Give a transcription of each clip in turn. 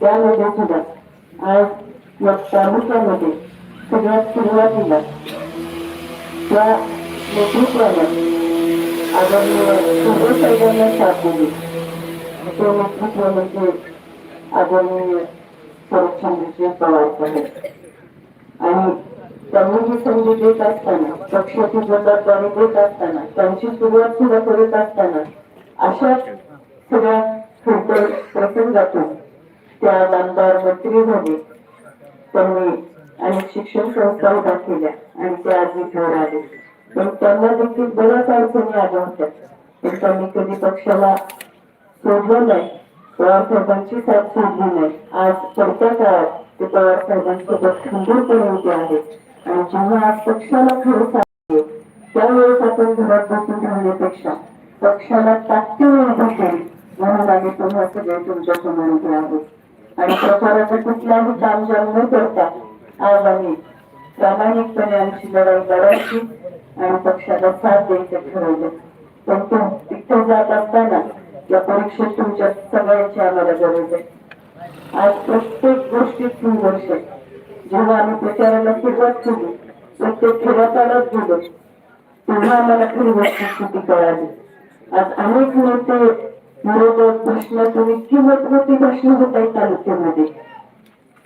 त्यामध्ये सुद्धा आज या तालुक्यामध्ये सगळ्यात सुरुवातीला त्या नेतृत्वाला आदरणीय साहेबांना साथ दिली तो नेतृत्व म्हणजे आदरणीय शरदचंद्रजी पवार साहेब आणि त्यांनी जी संधी देत असताना पक्षाची जबाबदारी देत असताना त्यांची सुरुवात सुद्धा करत असताना अशा सगळ्या फिल्टर प्रसंगातून त्या आमदार मंत्री झाले. त्यांनी अनेक शिक्षण संस्था उभ्या केल्या आणि ते आज इथवर आले पण त्यांना देखील बऱ्याच अडचणी आल्या होत्या. पण त्यांनी कधी पक्षाला सोडलं नाही पवार साहेबांची साथ सोडली नाही. आज पडत्या काळात ते पवार साहेबांसोबत खंबीरपणे उभे आहेत. आणि जेव्हा आज पक्षाला खरं सांगते त्यावेळेस आपण घरात बसून राहण्यापेक्षा पक्षाला ताकदीने उभं केली म्हणून आम्ही पुन्हा सगळे तुमच्यासमोर उभे आहोत. आणि प्रचाराचं कुठलाही तामजाम न करता आज आम्ही प्रामाणिकपणे आमची लढाई लढायची आणि पक्षाला साथ द्यायचं ठरवलं. पण तो तिथे जात असताना या परीक्षेत तुमच्या सगळ्यांची आम्हाला गरज आहे. आज प्रत्येक गोष्टीत संघर्ष आहे. जेव्हा आम्ही प्रचाराला सुरुवात केली प्रत्येक खेड्यापाड्यात गेलो तेव्हा आम्हाला खरी वस्तुस्थिती कळाली. आज अनेक नेते विरोधक भाषणातून इतकी मोठमोठी भाषणं होत आहे तालुक्यामध्ये.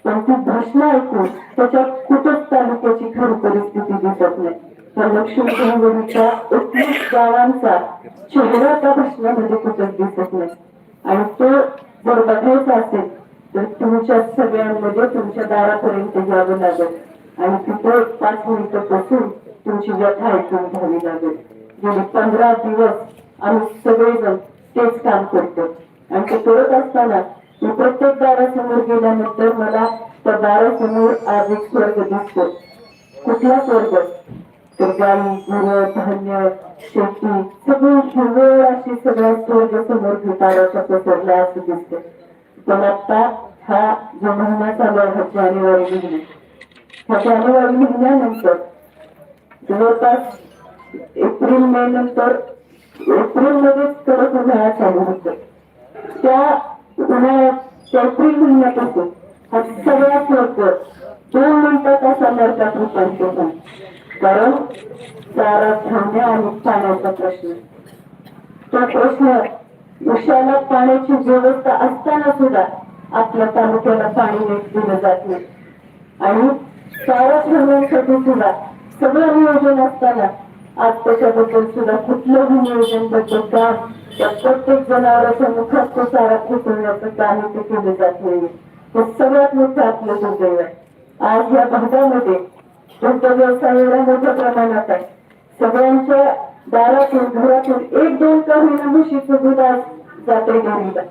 पण ती भाषणं ऐकून त्याच्यात कुठंच तालुक्याची खरी परिस्थिती दिसत नाही. तर लक्ष्मीच्या एकवीस गावांचा चेहरा त्या भाषणामध्ये कुठंच दिसत नाही. आणि तो जर बघायचा असेल तर तुमच्या सगळ्यांमध्ये तुमच्या दारापर्यंत यावं लागेल. आणि तिथे पाच मिनिटं बसून तुमची व्यथा ऐकून घ्यावी लागेल. गेली पंधरा दिवस आम्ही सगळेजण तेच काम करतो. आणि ते करत असताना मी प्रत्येक दारासमोर गेल्यानंतर मला त्या दारासमोर आज एक स्वर्ग दिसतो. कुठला स्वर्ग? तर गाई गुरं धान्य शेती सगळी हिरवळ अशी सगळ्या स्वर्ग समोर दाराच्या पसरला असं दिसतं. पण आता हा जो महिना चालू आहे हा जानेवारी महिना. हा जानेवारी महिन्यानंतर जवळपास एप्रिल मे नंतर एप्रिल मध्येच कडक उन्हाळा चालू होतो त्या उन्हाळ्यात एप्रिल महिन्यापासून हा सगळ्यात लवकर दोन मिनिटात असा नरकात रूपांतर झाला कारण चारा धान्य आणि पाण्याचा प्रश्न तो प्रश्न उशाला पाण्याची व्यवस्था असताना सुद्धा आपल्या तालुक्याला पाणी नीट दिलं जात नाही आणि चारा ठरवण्यासाठी सुद्धा सगळं नियोजन असताना आज त्याच्याबद्दल सुद्धा कुठलंही नियोजनबद्दल काम त्या प्रत्येक जनावरांच्या मुखात तो सारा पोचवण्याचं काम ते केले जात नाही हे सगळ्यात मोठं आपलं दुर्दैव आहे. आज या भागामध्ये दुग्ध व्यवसाय एवढ्या मोठ्या प्रमाणात आहे. सगळ्यांच्या दारातून घरातून एक दोन का होईना म्हशीचं दूध आज जाते घरीला.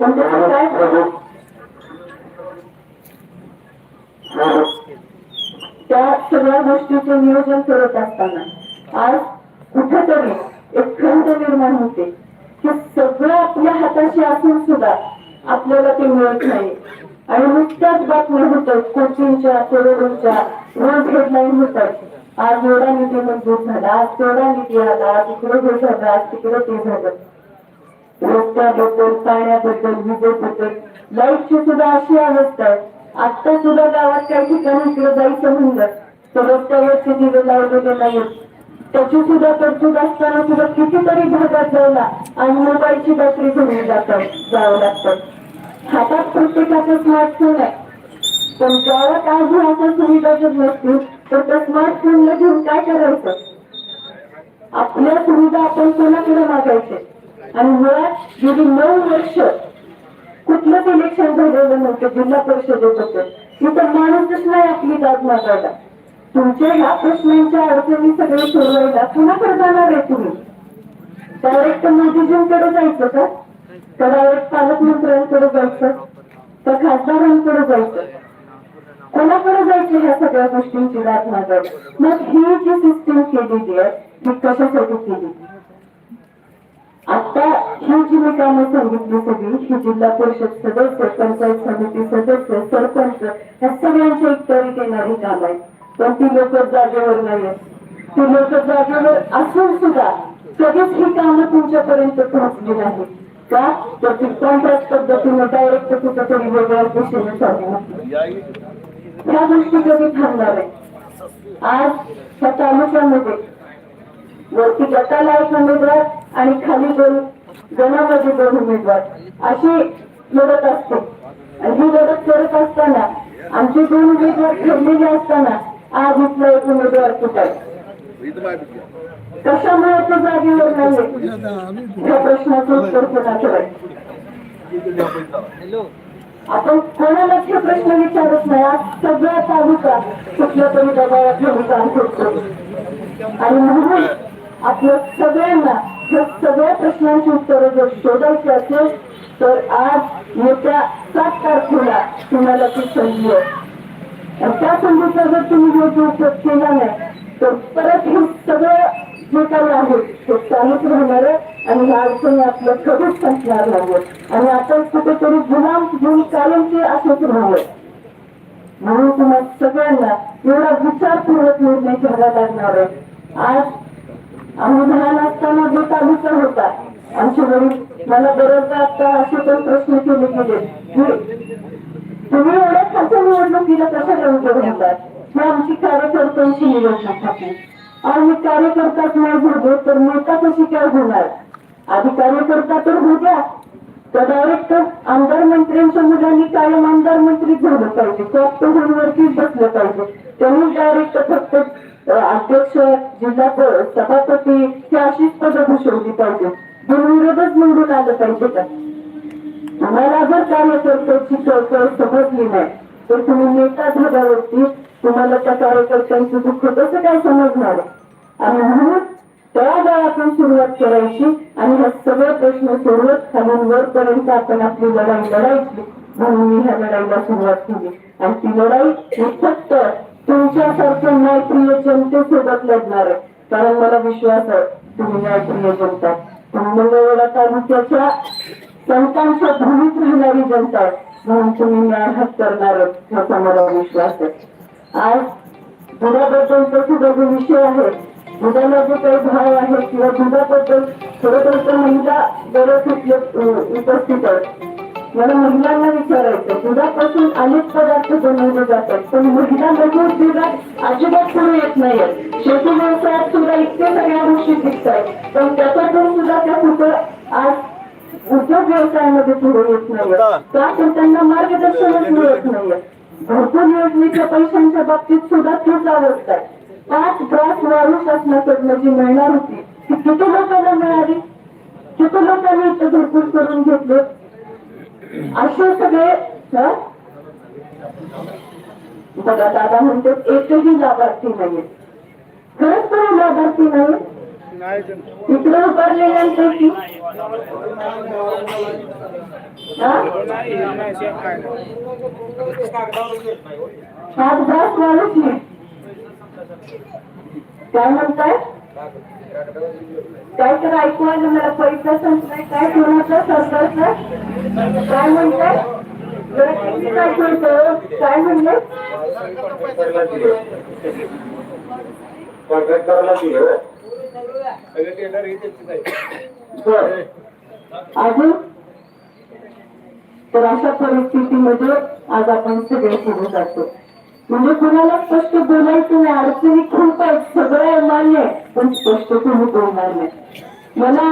पण त्याचं काय त्या सगळ्या गोष्टीचे नियोजन करत असताना आज कुठेतरी एक खंत निर्माण होते. की सगळं आपल्या हाताशी असून सुद्धा आपल्याला ते मिळत नाही. आणि नुकत्याच बातम्या होतात कोचिंगच्या कोरोनाच्या रोज हेडलाईन होतात. आज एवढा निधी मंजूर झाला आज तेवढा निधी आला आज इकडे हे झालं आज तिकडे ते झालं. रस्त्याबद्दल पाण्याबद्दल विजेबद्दल लाईटची सुद्धा अशी अवस्था आहे. आता सुद्धा गावात काही ठिकाणी इकडे जायचं म्हणलं तर रस्त्यावरचे दिवे लावलेले नाहीत. त्याची सुद्धा तरतूद असताना सुद्धा कितीतरी भागात जायला आणि मोबाईलची बॅटरी घेऊन जातात जावं लागतं. हातात प्रत्येकाचा स्मार्टफोन आहे. पण गावात आज अशा सुविधा जर नसतील तर त्या स्मार्टफोनला घेऊन काय करायचं? आपल्या सुविधा आपण कोणाकडे मागायचे? आणि मुळात गेली नऊ वर्ष कुठलंच इलेक्शन झालेलं नव्हतं जिल्हा परिषदेत होतं. तिथं माणूसच नाही आपली जात मागायला. तुमच्या ह्या प्रश्नांच्या अडचणी सगळे सोडवायला कुणाकडे जाणार आहे तुम्ही. डायरेक्ट मोदीजींकडे जायचं का? तर डायरेक्ट पालकमंत्र्यांकडे जायचं? तर खासदारांकडे जायचं? कोणाकडे जायचं ह्या सगळ्या गोष्टींची दाद मागायला मग ही जी सिस्टीम केलेली आहे ही कशासाठी केली? आता ही जी मी कामं सांगितली सगळी ही जिल्हा परिषद सदस्य पंचायत समिती सदस्य सरपंच ह्या सगळ्यांच्या एकत्रित येणारी काम आहे पण ती लोक जागेवर नाहीये. ती लोक जागेवर असून सुद्धा कधीच ही कामं तुमच्यापर्यंत पोहोचली नाही का? तर ती कॉन्ट्रॅक्ट पद्धतीने डायरेक्ट कुठेतरी वेगळ्या दिशेने चालली ह्या गोष्टी कधी थांबणार आहे आज ह्या तालुक्यामध्ये वरती गटाला एक उमेदवार आणि खाली दोन गणामध्ये दोन उमेदवार. अशी लढत असते. आणि ही लढत करत असताना आमचे दोन उमेदवार ठरलेले असताना आज इथला एक उमेदवार कुठाय कशामुळे तो जागेवर नाही ह्या प्रश्नाचं उत्तर कोणाचं आहे? आपण कोणालाच हे प्रश्न विचारत नाही? आज सगळा तालुका कुठल्या तरी दबावात घेऊन काम करतो आणि म्हणून आपल्या सगळ्यांना ह्या सगळ्या प्रश्नांची उत्तरं जर शोधायची असेल तर आज येत्या सात तारखेला तुम्हाला ती संधी आहे. त्या संधीचा जर तुम्ही योग्य उपयोग केला नाही तर परत हे सगळं जे काही आहे ते चालूच राहणार आहे आणि ह्या अडचणी आपलं कधीच संपणार नाही आणि आपण कुठेतरी गुलाम घेऊन कायमचे असंच राहावं म्हणून तुम्हाला सगळ्यांना एवढा विचारपूर्वक निर्णय घ्यावा लागणार आहे. आज आम्ही लहान असताना जो तालुका होता आमचे वडील मला बरेचदा आता असे पण प्रश्न केले गेले की तुम्ही निवडणुकीला कशा उभे राहतात ही आमची कार्यकर्त्यांशी निवडणूक होती आणि कार्यकर्ताच नाही घडले तर नेता कशी काय होणार? आधी कार्यकर्ता तर होत्या तर डायरेक्ट आमदार मंत्र्यांच्या मुलांनी कायम आमदार मंत्री झालं पाहिजे. फक्त वरतीच बसलं पाहिजे. त्यांनी डायरेक्ट फक्त अध्यक्ष जिल्हा सभापती ही अशीच पद घुसवली पाहिजे बिनविरोधच निवडून आलं पाहिजे का? मला जर कार्यकर्त्याची चळचळ समजली नाही तर तुम्ही म्हणजे नेता झाल्यावरती तुम्हाला त्या कार्यकर्त्यांचं दुःख कसं काय समजणार? आणि म्हणून त्या गाळातून सुरुवात करायची आणि हा सगळे प्रश्न सोडवत खालून वरपर्यंत आपण आपली लढाई लढायची. म्हणून मी ह्या लढाईला सुरुवात केली. आणि ती लढाई ही फक्त तुमच्यासारख्या न्यायप्रिय जनतेसोबत लढणार आहे. कारण मला विश्वास आहे तुम्ही न्यायप्रिय जनता. मंगळवेळा तालुक्याच्या संतांच्या भूमीत राहणारी जनता आहे. तुम्ही हक करणार ह्याचा मला विश्वास आहे. आज दुधाबद्दलचा सुद्धा जो विषय आहे. दुधाला जे काही भाव आहे किंवा दुधाबद्दल खरं तर महिला बरेच उपस्थित आहेत मला महिलांना विचारायचं दुधापासून अनेक पदार्थ बनवले जातात. पण महिला लगेच दुधात अजिबात पुढे येत नाहीयेत शेती व्यवसायात सुद्धा इतक्या सगळ्या गोष्टी दिसतात पण त्याच्यातून सुद्धा त्या कुठं आज उद्योग व्यवसायामध्ये पुढे येत नाहीये. का तर त्यांना मार्गदर्शनच मिळत नाहीये. भरपूर योजनेच्या पैशांच्या बाबतीत सुद्धा तेच अवस्था आहे. पाच ग्रास वाळू शासनाकडनं जी मिळणार होती ती किती लोकांना मिळाली? किती लोकांनी इथं भरपूर करून घेतले? असे सगळे? बघा दादा म्हणते एकही लाभार्थी नाहीये. खरंच कोणी लाभार्थी नाही इकडे उभारलेल्यांपैकी हा? सात ग्रास वाळूच नाही. काय म्हणताय? काय तर ऐकू आलं मला पैसा संपलाय. काय कोणाचा सरकारचा काय म्हणताय? काय म्हणतो काय म्हणलं? कॉन्ट्रॅक्टरला दिलं अजून तर अशा परिस्थितीमध्ये आज आपण सगळे पुढे जातो म्हणजे कुणाला स्पष्ट बोलायचं नाही अडचणी खूप आहेत सगळं मान्य आहे पण स्पष्ट कोणी बोलणार नाही मला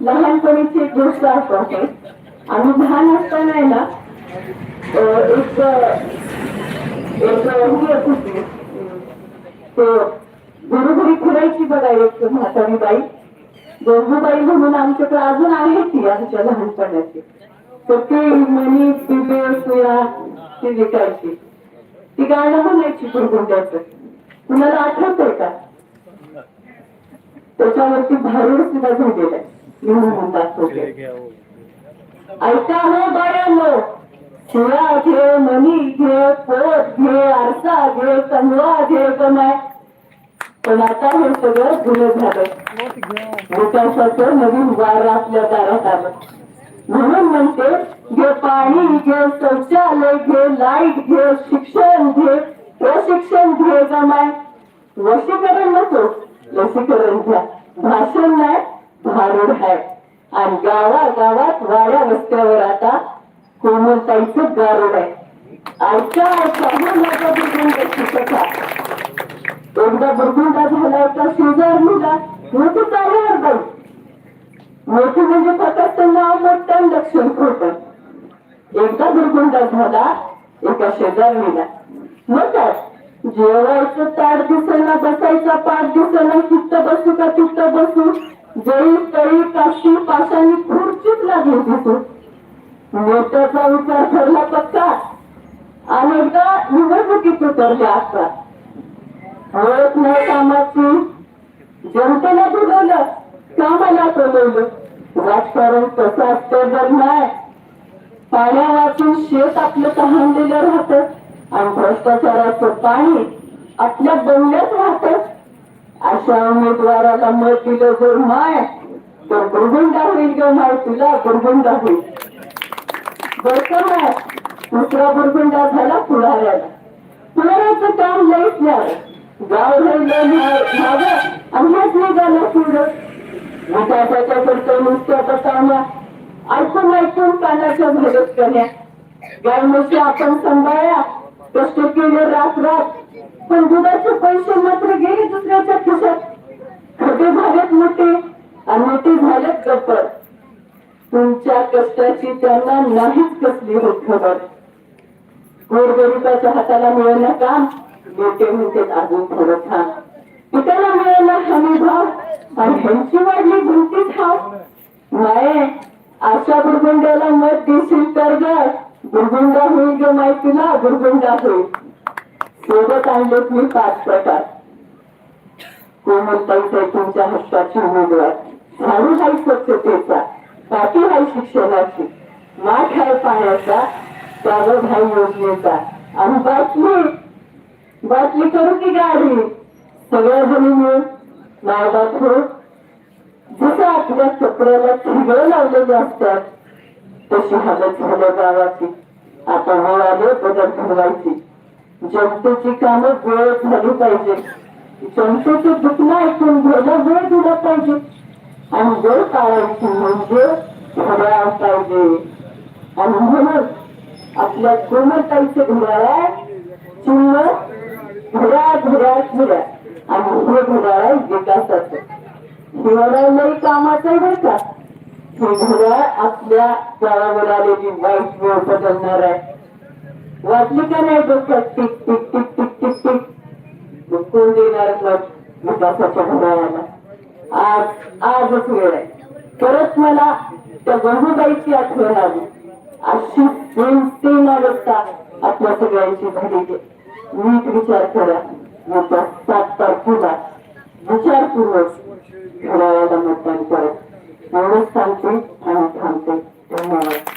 लहानपणीची एक गोष्ट आठवते आम्ही लहान असताना आहे ना अं, एक एक ही होती तो घरोघरी फिरायची बघा एक म्हातारी बाई. गंगूबाई म्हणून आमच्याकडे अजून आहे ती आमच्या लहानपणाची. तर ती मनी पिबे सुया ती विकायची ती गाणं म्हणायची गुरगुंड्याच कुणाला आठवतंय का? त्याच्यावरती भारूड सुद्धा झालेलं आहे. म्हणून दाखवते. ऐका हो बायांनो सुया घे मनी घे पोत घे आरसा घे कंगवा घे कमाय पण आता हे सगळं जुनं झालं विकासाचं नवीन वार आपल्या दारात आलं म्हणून म्हणते घे पाणी घे शौचालय घे लाइट घे शिक्षण घे प्रशिक्षण घे जमाय लसीकरण नको लसीकरण घ्या भाषण नाही भारूड आहे आणि गावा गावात वाड्या रस्त्यावर आता कोमलताईच गारूड आहे ऐका ऐका शिकत आहे एकदा बुरगुंडा झाला शेजार शेजारणीला मोठी चालवर बाई मोठी म्हणजे फक्त नाव मोठं लक्षण खोट. एकदा दुर्गुंडा झाला एका शेजारणीला मग काय? जेवायचं ताट दिसेना बसायचा पाठ दिसेना तिथं बसू का तिथं बसू? जळी तळी काशी पाशांनी खुर्चीच लागली दिसू मोठ्याचा विचार ठरला पक्का. अनेकदा निवडणुकीत उतरल्या असतात ओळख नाही कामाची. जनतेला बोलवलं कामाला बोलवलं राजकारण कसं असतं जर नाही. पाण्या वाचून शेत आपलं तहानलेलं राहतं. आणि भ्रष्टाचाराचं पाणी आपल्या बंगल्यात राहत. अशा उमेदवाराला मत दिलं जर माय तर दुर्गुंडा होईल ग माय तुला? दुर्गुंडा होईल. बरं माय दुसरा दुर्गुंडा झाला पुढाऱ्याला. पुढाऱ्याचं काम लईच नाही गाव राहिलं झालं आणि हेच निघालं पुढं विकासाच्या करता नुसत्या आता काम्या ऐकून ऐकून कानाच्या भरत करण्या गाय म्हशी आपण सांभाळ्या कष्ट केले रात रात पण दुधाचे पैसे मात्र गेले दुसऱ्याच्या खिशात खोटे झालेत मोठे आणि मोठे झालेत गप्पर तुमच्या कष्टाची त्यांना नाहीच कसली होत खबर गोरगरिबाच्या हाताला मिळणं काम मोठे म्हणते अजून थोडं थांब. पित्याला मिळाला हमी भाव आणि ह्यांची वाढली भुंकीच ठाव. माये आशा बुरगुंड्याला मत देशील तर ग बुरगुंडा होईल ग माहितीला बुरगुंडा होईल. सोबत आणलेत मी पाच प्रकार कोमलताईचा तुमच्या हक्काची उमेदवार. झाडू हाय स्वच्छतेचा पाठी हाय शिक्षणाची. माठ हाय पाण्याचा त्यावर हाय योजनेचा. आणि बातमी बातमी करू की गाडी? सगळ्या जणी मिळून नावात हो. जसं आपल्या कपड्याला ठिगळ लावलेले असतात तशी हालत झालं गावाची आता वेळ आले बदल ठरवायची जनतेची कामं वेळेत झाली पाहिजे. जनतेचे दुखणं ऐकून घ्यायला वेळ दिला पाहिजे. आणि वेळ काढायची म्हणजे घड्याळ पाहिजे. आणि म्हणून आपल्या कोमलताईचे घड्याळ चिन्ह घड्याळ घड्याळ घड्याळ आणि हे घड्याळ विकासाचं हे घड्याळ कामाचं बरं का? हे घड्याळ आपल्या गावावर आलेली वाईट वेळ बदलणार आहे. वाटली का नाही डोक्यात? Tick tick tick tick tick tick. मग कोण देणार मग विकासाच्या घड्याळाला आज आजच वेळ आहे. परत मला त्या बंधुबाईची आठवण आली. अशी सेम सेम अवस्था आपल्या सगळ्यांची झालेली नीट विचार करा. नंतर सात तारखेला विचारपूर्वक घड्याळाला मतदान करत एवढंच सांगते आणि थांबते. धन्यवाद.